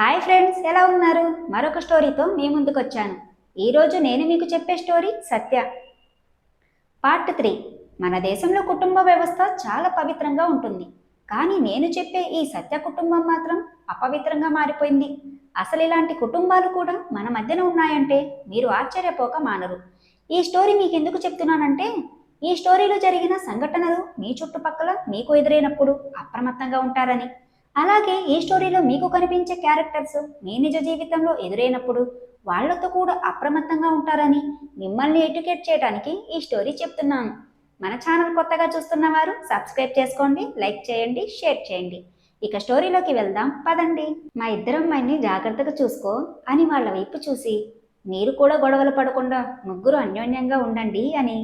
Hi friends ఎలా ఉన్నారు? మరొక స్టోరీతో మీ ముందుకు వచ్చాను ఈరోజు నేను మీకు చెప్పే స్టోరీ సత్య. పార్ట్ త్రీ మన దేశంలో కుటుంబ వ్యవస్థ చాలా పవిత్రంగా ఉంటుంది. కానీ నేను చెప్పే ఈ సత్య కుటుంబం మాత్రం అపవిత్రంగా మారిపోయింది. అసలు ఇలాంటి కుటుంబాలు కూడా మన మధ్యన ఉన్నాయంటే మీరు ఆశ్చర్యపోక మానరు. ఈ స్టోరీ మీకు ఎందుకు చెప్తున్నానంటే ఈ స్టోరీలో జరిగిన సంఘటనలు మీ చుట్టుపక్కల మీకు ఎదురైనప్పుడు అప్రమత్తంగా ఉంటారని. అలాగే ఈ స్టోరీలో మీకు కనిపించే క్యారెక్టర్స్ మీ నిజ జీవితంలో ఎదురైనప్పుడు వాళ్ళతో కూడా అప్రమత్తంగా ఉంటారని మిమ్మల్ని ఎడ్యుకేట్ చేయడానికి ఈ స్టోరీ చెప్తున్నాను మన ఛానల్ కొత్తగా చూస్తున్న వారు సబ్స్క్రైబ్ చేసుకోండి లైక్ చేయండి షేర్ చేయండి. ఇక స్టోరీలోకి వెళ్దాం పదండి. మా ఇద్దరు అమ్మాయిని జాగ్రత్తగా చూసుకో అని వాళ్ళ వైపు చూసి మీరు కూడా గొడవలు పడకుండా ముగ్గురు అన్యోన్యంగా ఉండండి అని.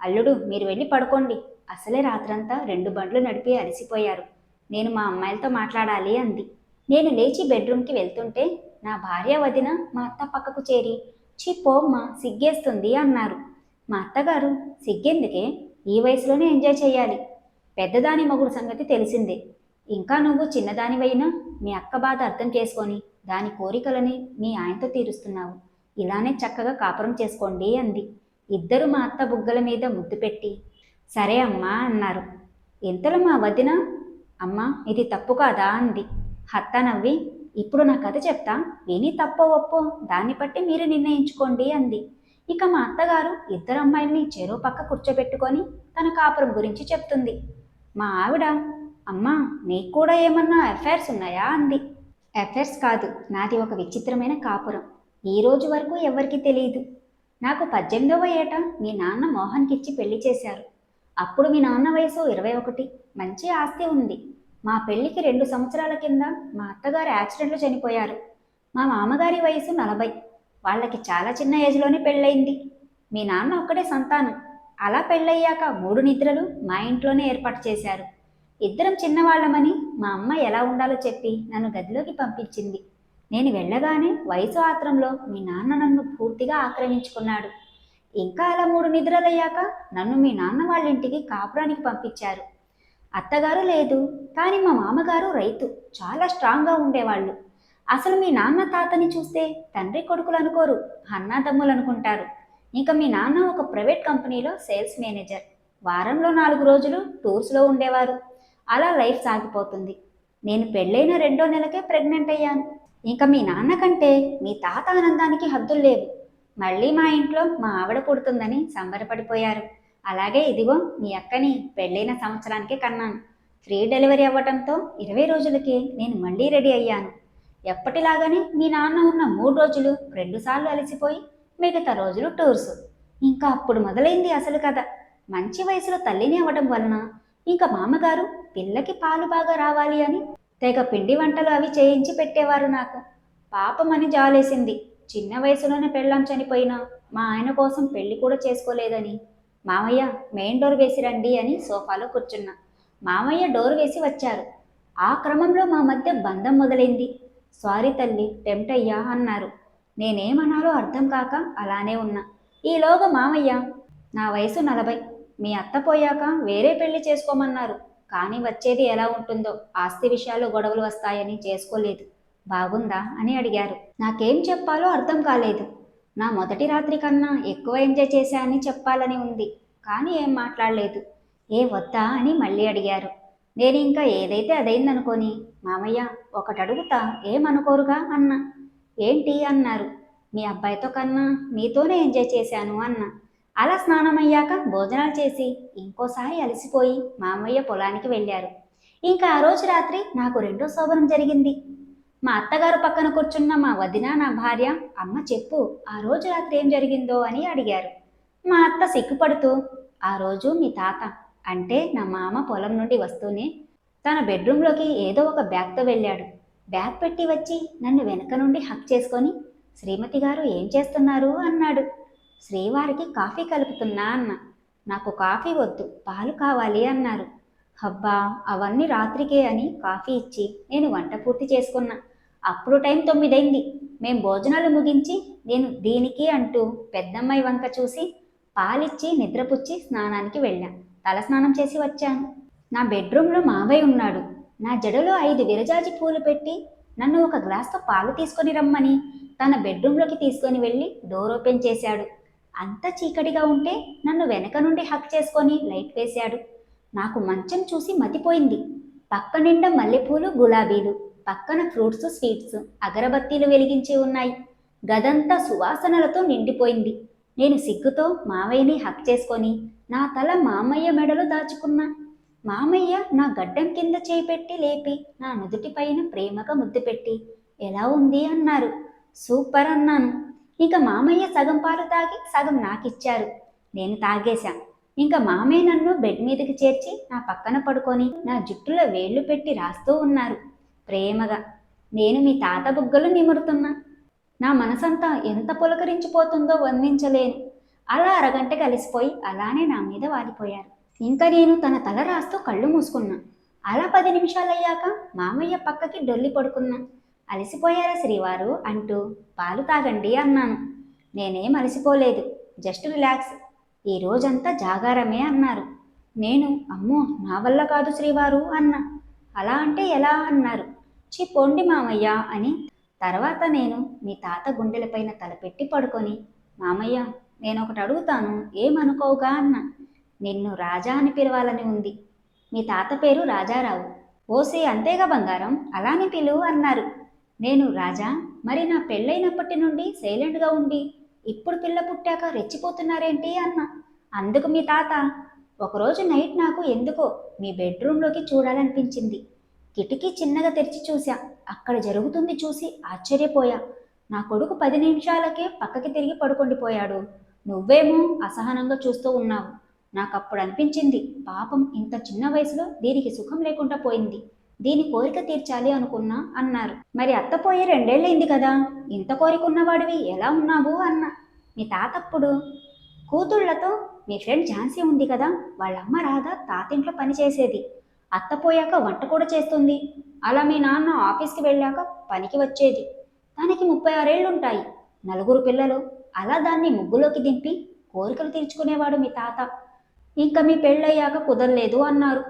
అల్లుడు మీరు వెళ్ళి పడుకోండి. అసలే రాత్రంతా రెండు బండ్లు నడిపి అలసిపోయారు. నేను మా అమ్మాయిలతో మాట్లాడాలి అంది. నేను లేచి బెడ్రూమ్కి వెళ్తుంటే నా భార్య వదిన మా అత్త పక్కకు చేరి చి పోమ్మ సిగ్గేస్తుంది అన్నారు. మా అత్తగారు సిగ్గెందుకే? ఈ వయసులోనే ఎంజాయ్ చేయాలి. పెద్దదాని మొగుడు సంగతి తెలిసిందే. ఇంకా నువ్వు చిన్నదానివైనా మీ అక్క బాధ అర్థం చేసుకొని దాని కోరికలని మీ ఆయనతో తీరుస్తున్నావు. ఇలానే చక్కగా కాపురం చేసుకోండి అంది. ఇద్దరు మా అత్త బుగ్గల మీద ముద్దు పెట్టి సరే అమ్మా అన్నారు. ఇంతలో మా వదిన అమ్మా ఇది తప్పు కాదా అంది. హత్త నవ్వి ఇప్పుడు నా కథ చెప్తా? విని తప్పో ఒప్పో? దాన్ని బట్టి మీరు నిర్ణయించుకోండి అంది. ఇక మా అత్తగారు ఇద్దరు అమ్మాయిల్ని చెరువు పక్క కూర్చోబెట్టుకొని తన కాపురం గురించి చెప్తుంది. మా ఆవిడ అమ్మా నీకు కూడా ఏమన్నా అఫైర్స్ ఉన్నాయా? అంది. అఫైర్స్ కాదు నాది ఒక విచిత్రమైన కాపురం. ఈ రోజు వరకు ఎవరికీ తెలియదు నాకు పద్దెనిమిదవ ఏట మీ నాన్న మోహన్కిచ్చి పెళ్ళి చేశారు. అప్పుడు మీ నాన్న వయసు ఇరవై ఒకటి. మంచి ఆస్తి ఉంది. మా పెళ్ళికి రెండు సంవత్సరాల కింద మా అత్తగారు యాక్సిడెంట్లో చనిపోయారు. మా మామగారి వయసు నలభై. వాళ్ళకి చాలా చిన్న ఏజ్లోనే పెళ్ళయింది. మీ నాన్న ఒక్కడే సంతానం. అలా పెళ్ళయ్యాక మూడు నిద్రలు మా ఇంట్లోనే ఏర్పాటు చేశారు. ఇద్దరం చిన్నవాళ్ళమని మా అమ్మ ఎలా ఉండాలో చెప్పి నన్ను గదిలోకి పంపించింది. నేను వెళ్ళగానే వయసు ఆత్రంలో మీ నాన్న నన్ను పూర్తిగా ఆక్రమించుకున్నాడు. ఇంకా అలా మూడు నిద్రలయ్యాక నన్ను మీ నాన్న వాళ్ళ ఇంటికి కాపురానికి పంపించారు. అత్తగారు లేదు కానీ మా మామగారు రైతు చాలా స్ట్రాంగ్గా ఉండేవాళ్ళు. అసలు మీ నాన్న తాతని చూస్తే తండ్రి కొడుకులు అనుకోరు అన్నాదమ్ములు అనుకుంటారు ఇంకా మీ నాన్న ఒక ప్రైవేట్ కంపెనీలో సేల్స్ మేనేజర్. వారంలో నాలుగు రోజులు టూర్స్లో ఉండేవారు. అలా లైఫ్ సాగిపోతుంది. నేను పెళ్ళైన రెండో నెలకే ప్రెగ్నెంట్ అయ్యాను. ఇంకా మీ నాన్న కంటే మీ తాత ఆనందానికి హద్దులు లేవు. మళ్ళీ మా ఇంట్లో మా ఆవిడ పుడుతుందని సంబరపడిపోయారు. అలాగే ఇదిగో మీ అక్కని పెళ్ళైన సంవత్సరానికే కన్నాను. ఫ్రీ డెలివరీ అవ్వడంతో ఇరవై రోజులకి నేను మళ్ళీ రెడీ అయ్యాను. ఎప్పటిలాగానే మీ నాన్న ఉన్న మూడు రోజులు రెండుసార్లు అలసిపోయి మిగతా రోజులు టూర్స్. ఇంకా అప్పుడు మొదలైంది అసలు కథ. మంచి వయసులో తల్లిని అవ్వడం వలన ఇంకా మామగారు పిల్లకి పాలు బాగా రావాలి అని తెగ పిండి వంటలు అవి చేయించి పెట్టేవారు నాకు. పాపమని జాలేసింది. చిన్న వయసులోనే పెళ్ళాం చనిపోయినా మా ఆయన కోసం పెళ్ళి కూడా చేసుకోలేదని. మామయ్య మెయిన్ డోర్ వేసి రండి అని సోఫాలో కూర్చున్నా. మామయ్య డోర్ వేసి వచ్చారు. ఆ క్రమంలో మా మధ్య బంధం మొదలైంది. సారీ తల్లి టెంప్ట్ అయ్యా అన్నారు. నేనేమనాలో అర్థం కాక అలానే ఉన్నా. ఈలోగా మామయ్య నా వయసు నలభై. మీ అత్త పోయాక వేరే పెళ్ళి చేసుకోమన్నారు. కానీ వచ్చేది ఎలా ఉంటుందో ఆస్తి విషయాల్లో గొడవలు వస్తాయని చేసుకోలేదు. బాగుందా అని అడిగారు. నాకేం చెప్పాలో అర్థం కాలేదు. నా మొదటి రాత్రి కన్నా ఎక్కువ ఎంజాయ్ చేశానని చెప్పాలని ఉంది కానీ ఏం మాట్లాడలేదు. ఏ వద్దా అని మళ్ళీ అడిగారు. నేను ఇంకా ఏదైతే అదైందనుకొని మామయ్య ఒకటి అడుగుతా ఏమనుకోరుగా? అన్నా. ఏంటి? అన్నారు. మీ అబ్బాయితో కన్నా మీతోనే ఎంజాయ్ చేశాను అన్న. అలా స్నానమయ్యాక భోజనాలు చేసి ఇంకోసారి అలసిపోయి మామయ్య పొలానికి వెళ్ళారు. ఇంకా ఆ రోజు రాత్రి నాకు రెండో శోభనం జరిగింది. మా అత్తగారు పక్కన కూర్చున్న మా వదిన నా భార్య అమ్మ చెప్పు ఆ రోజు రాత్రి ఏం జరిగిందో అని అడిగారు. మా అత్త సిగ్గుపడుతూ ఆ రోజు మీ తాత అంటే నా మామ పొలం నుండి వస్తూనే తన బెడ్రూమ్లోకి ఏదో ఒక బ్యాగ్తో వెళ్ళాడు. బ్యాగ్ పెట్టి వచ్చి నన్ను వెనక నుండి హక్ చేసుకొని శ్రీమతి గారు ఏం చేస్తున్నారు? అన్నాడు. శ్రీవారికి కాఫీ కలుపుతున్నా అన్న. నాకు కాఫీ వద్దు పాలు కావాలి అన్నారు. హబ్బా అవన్నీ రాత్రికే అని కాఫీ ఇచ్చి నేను వంట పూర్తి చేసుకున్నా. అప్పుడు టైం తొమ్మిదైంది. మేం భోజనాలు ముగించి నేను దీనికి అంటూ పెద్దమ్మాయి వంక చూసి పాలిచ్చి నిద్రపుచ్చి స్నానానికి వెళ్ళా. తలస్నానం చేసి వచ్చాను. నా బెడ్రూమ్లో మావయ్య ఉన్నాడు. నా జడలో ఐదు విరజాజి పూలు పెట్టి నన్ను ఒక గ్లాస్తో పాలు తీసుకొని రమ్మని తన బెడ్రూమ్లోకి తీసుకొని వెళ్ళి డోర్ ఓపెన్ చేశాడు. అంత చీకటిగా ఉంటే నన్ను వెనక నుండి హక్ చేసుకొని లైట్ వేశాడు. నాకు మంచం చూసి మతిపోయింది. పక్క నిండా మల్లెపూలు గులాబీలు. పక్కన ఫ్రూట్స్ స్వీట్స్ అగరబత్తీలు వెలిగించి ఉన్నాయి. గదంతా సువాసనలతో నిండిపోయింది. నేను సిగ్గుతో మావయ్యని హక్ చేసుకొని నా తల మామయ్య మెడలో దాచుకున్నా. మామయ్య నా గడ్డం కింద చేపెట్టి లేపి నా నుదుటి పైన ప్రేమగా ముద్దు పెట్టి ఎలా ఉంది? అన్నారు. సూపర్ అన్నాను. ఇక మామయ్య సగం పాలు తాగి సగం నాకిచ్చారు. నేను తాగేశా. ఇంకా మామయ్య నన్ను బెడ్ మీదకి చేర్చి నా పక్కన పడుకొని నా జుట్టులో వేళ్ళు పెట్టి రాస్తూ ఉన్నారు. ప్రేమగా. నేను మీ తాత బుగ్గలు నిమురుతున్నా. నా మనసంతా ఎంత పులకరించిపోతుందో వర్ణించలేను అలా అరగంట కలిసిపోయి అలానే నా మీద వాలిపోయారు. ఇంకా నేను తన తల రాస్తూ కళ్ళు మూసుకున్నా. అలా పది నిమిషాలయ్యాక మామయ్య పక్కకి డొల్లి పడుకున్నా. అలసిపోయారా శ్రీవారు? అంటూ పాలు తాగండి అన్నాను. నేనేం అలసిపోలేదు జస్ట్ రిలాక్స్. ఈ రోజంతా జాగారమే అన్నారు. నేను అమ్మో నా వల్ల కాదు శ్రీవారు అన్నా. అలా అంటే ఎలా అన్నారు? చి పోండి మామయ్య అని తర్వాత నేను మీ తాత గుండెలపైన తలపెట్టి పడుకొని మామయ్య నేను ఒకటి అడుగుతాను ఏమనుకోగా అన్న. నిన్ను రాజా అని పిలవాలని ఉంది. మీ తాత పేరు రాజారావు. ఓసే అంతేగా బంగారం అలానే పిలువు అన్నారు. నేను రాజా మరి నా పెళ్ళైనప్పటి నుండి సైలెంట్గా ఉండి ఇప్పుడు పిల్ల పుట్టాక రెచ్చిపోతున్నారేంటి అన్న. అందుకు మీ తాత. ఒకరోజు నైట్ నాకు ఎందుకో మీ బెడ్రూమ్లోకి చూడాలనిపించింది. కిటికీ చిన్నగా తెరిచి చూసా అక్కడ జరుగుతుంది చూసి ఆశ్చర్యపోయా. నా కొడుకు పది నిమిషాలకే పక్కకి తిరిగి పడుకొండిపోయాడు నువ్వేమో అసహనంగా చూస్తూ ఉన్నావు. నాకు అప్పుడు అనిపించింది పాపం ఇంత చిన్న వయసులో దీనికి సుఖం లేకుండా పోయింది. దీని కోరిక తీర్చాలి అనుకున్నా అన్నారు. మరి అత్తపోయి రెండేళ్ళైంది కదా. ఇంత కోరిక ఉన్నవాడివి ఎలా ఉన్నావు అన్న. మీ తాతప్పుడు? కూతుళ్ళతో మీ ఫ్రెండ్ ఝాన్సీ ఉంది కదా. వాళ్ళమ్మ రాధా తాతింట్లో పని చేసేది అత్త పోయాక వంట కూడా చేస్తుంది. అలా మీ నాన్న ఆఫీస్కి వెళ్ళాక పనికి వచ్చేది. తనకి ముప్పై ఆరేళ్ళు ఉంటాయి నలుగురు పిల్లలు అలా దాన్ని ముగ్గులోకి దింపి కోరికలు తీర్చుకునేవాడు మీ తాత. ఇంకా మీ పెళ్ళయ్యాక కుదరలేదు అన్నారు.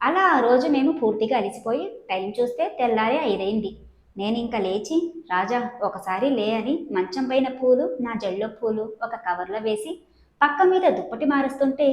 అలా ఆ రోజు మేము పూర్తిగా అలిసిపోయి టైం చూస్తే తెల్లారే ఐదైంది నేను ఇంకా లేచి రాజా ఒకసారి లే అని మంచం పైన పూలు నా జల్లో పూలు ఒక కవర్లో వేసి పక్క మీద దుప్పటి మారుస్తుంటే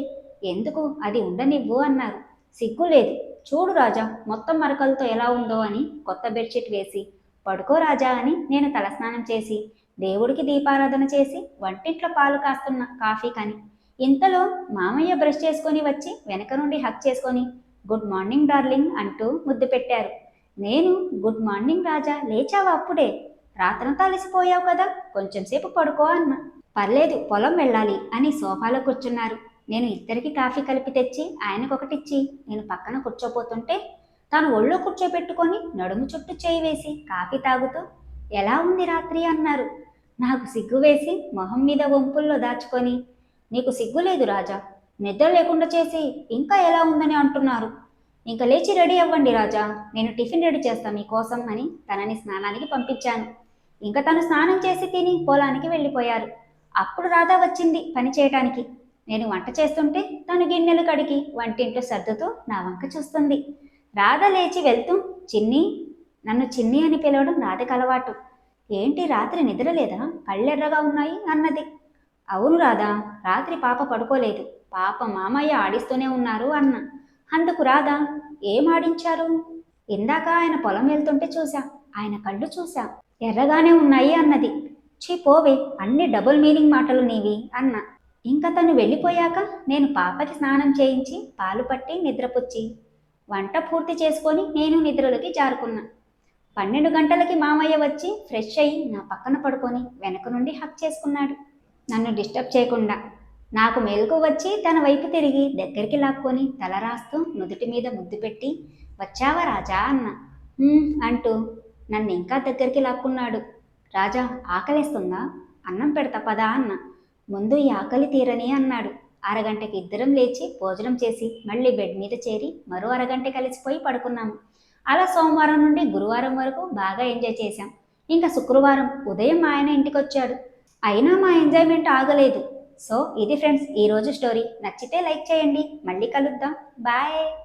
ఎందుకు? అది ఉండనివ్వు అన్నారు. సిగ్గు లేదు చూడు రాజా మొత్తం మరకలతో ఎలా ఉందో అని కొత్త బెడ్షీట్ వేసి పడుకో రాజా అని నేను తలస్నానం చేసి దేవుడికి దీపారాధన చేసి వంటింట్లో పాలు కాస్తున్న కాఫీ కని ఇంతలో మామయ్య బ్రష్ చేసుకొని వచ్చి వెనక నుండి హక్ చేసుకొని గుడ్ మార్నింగ్ డార్లింగ్ అంటూ ముద్దు పెట్టారు. నేను గుడ్ మార్నింగ్ రాజా లేచావా అప్పుడే? రాత్రంతా అలసిపోయావు కదా కొంచెం సేపు పడుకో అన్న. పర్లేదు పొలం వెళ్ళాలి అని సోఫాలో కూర్చున్నారు. నేను ఇద్దరికి కాఫీ కలిపి తెచ్చి ఆయనకొకటిచ్చి. నేను పక్కన కూర్చోపోతుంటే తాను ఒళ్ళో కూర్చోబెట్టుకొని నడుము చుట్టూ చేయి వేసి కాఫీ తాగుతూ ఎలా ఉంది రాత్రి? అన్నారు. నాకు సిగ్గు వేసి మొహం మీద వంపుల్లో దాచుకొని నీకు సిగ్గు లేదు రాజా నిద్ర లేకుండా చేసి ఇంకా ఎలా ఉందని అంటున్నారు. ఇంకా లేచి రెడీ అవ్వండి రాజా నేను టిఫిన్ రెడీ చేస్తాను మీకోసం అని తనని స్నానానికి పంపించాను. ఇంకా తను స్నానం చేసి తిని పొలానికి వెళ్ళిపోయారు. అప్పుడు రాధా వచ్చింది పని చేయటానికి. నేను వంట చేస్తుంటే తను గిన్నెలు కడిగి వంటింట్లో సర్దుతూ నా వంక చూస్తుంది. రాధ లేచి వెళ్తూ చిన్ని నన్ను చిన్ని అని పిలవడం రాధకు అలవాటు. ఏంటి రాత్రి నిద్రలేదా కళ్ళెర్రగా ఉన్నాయి అన్నది. అవును రాధా రాత్రి పాప పడుకోలేదు. పాప మామయ్య ఆడిస్తూనే ఉన్నారు అన్న. అందుకు రాధా ఏం ఆడించారు? ఇందాక ఆయన పొలం వెళ్తుంటే చూశా ఆయన కళ్ళు చూసా ఎర్రగానే ఉన్నాయి అన్నది. చీ పోవే అన్ని డబుల్ మీనింగ్ మాటలు నీవి అన్న. ఇంకా తను వెళ్ళిపోయాక నేను పాపకి స్నానం చేయించి పాలు పట్టి నిద్రపుచ్చి వంట పూర్తి చేసుకొని నేను నిద్రలోకి జారుకున్నా. పన్నెండు గంటలకి మామయ్య వచ్చి ఫ్రెష్ అయ్యి నా పక్కన పడుకొని వెనక నుండి హక్ చేసుకున్నాడు. నన్ను డిస్టర్బ్ చేయకుండా నాకు మెలకు వచ్చి తన వైపు తిరిగి దగ్గరికి లాక్కొని తల రాస్తూ నుదుటి మీద ముద్దు పెట్టి వచ్చావా రాజా? అన్న. అంటూ నన్ను ఇంకా దగ్గరికి లాక్కున్నాడు. రాజా ఆకలేస్తుందా? అన్నం పెడతా పదా? అన్న. ముందు ఈ ఆకలి తీరని అన్నాడు. అరగంటకి ఇద్దరం లేచి భోజనం చేసి మళ్ళీ బెడ్ మీద చేరి మరో అరగంట కలిసిపోయి పడుకున్నాము అలా సోమవారం నుండి గురువారం వరకు బాగా ఎంజాయ్ చేశాం. ఇంకా శుక్రవారం ఉదయం మా ఆయన ఇంటికి వచ్చాడు అయినా మా ఎంజాయ్మెంట్ ఆగలేదు. సో ఇది ఫ్రెండ్స్ ఈరోజు స్టోరీ. నచ్చితే లైక్ చేయండి. మళ్ళీ కలుద్దాం. బాయ్.